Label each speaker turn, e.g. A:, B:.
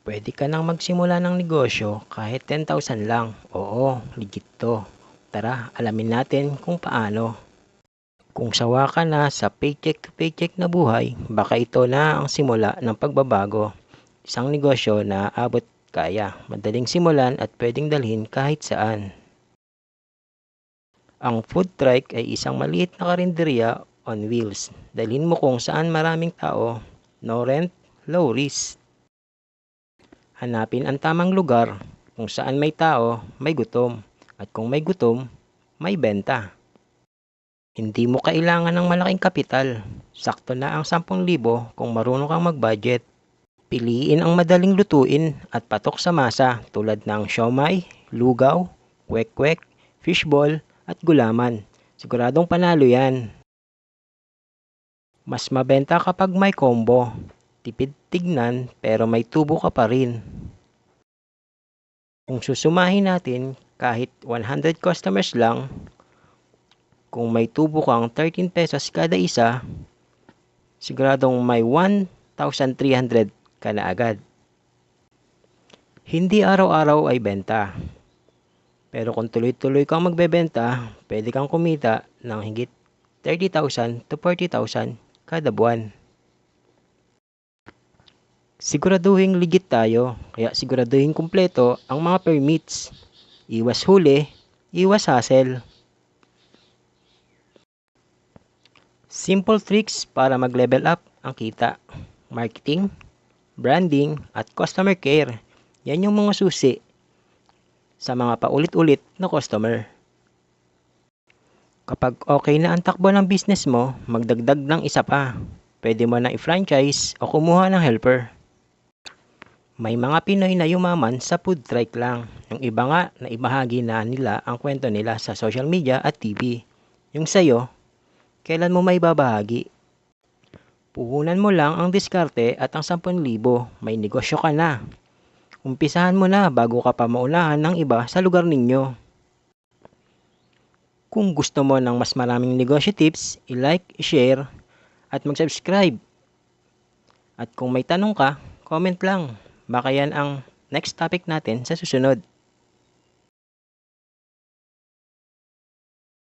A: Pwede ka nang magsimula ng negosyo kahit 10,000 lang. Oo, legit to. Tara, alamin natin kung paano. Kung sawa ka na sa paycheck to paycheck na buhay, baka ito na ang simula ng pagbabago. Isang negosyo na abot kaya, madaling simulan at pwedeng dalhin kahit saan. Ang food truck ay isang maliit na karinderya on wheels. Dalhin mo kung saan maraming tao, no rent, low risk. Hanapin ang tamang lugar kung saan may tao, may gutom. At kung may gutom, may benta. Hindi mo kailangan ng malaking kapital. Sakto na ang 10,000 kung marunong kang mag-budget. Piliin ang madaling lutuin at patok sa masa tulad ng siomay, lugaw, kwek-kwek, fishball at gulaman. Siguradong panalo yan. Mas mabenta kapag may combo. Tipid tignan pero may tubo ka pa rin. Kung susumahin natin kahit 100 customers lang, kung may tubo kang 13 pesos kada isa, siguradong may 1,300 ka na agad. Hindi araw-araw ay benta. Pero kung tuloy-tuloy kang magbebenta, pwede kang kumita ng higit 30,000 to 40,000 kada buwan. Siguraduhin legit tayo, kaya siguraduhin kumpleto ang mga permits. Iwas huli, iwas hassle. Simple tricks para mag-level up ang kita. Marketing, branding, at customer care. Yan yung mga susi sa mga paulit-ulit na customer. Kapag okay na ang takbo ng business mo, magdagdag ng isa pa. Pwede mo na i-franchise o kumuha ng helper. May mga Pinoy na yumaman sa food truck lang. Yung iba nga na ibahagi na nila ang kwento nila sa social media at TV. Yung sayo, kailan mo may babahagi? Puhunan mo lang ang diskarte at ang 10,000, may negosyo ka na. Umpisahan mo na bago ka pa maunahan ng iba sa lugar ninyo. Kung gusto mo ng mas maraming negosyo tips, i-like, i-share, at mag-subscribe. At kung may tanong ka, comment lang. Baka yan ang next topic natin sa susunod.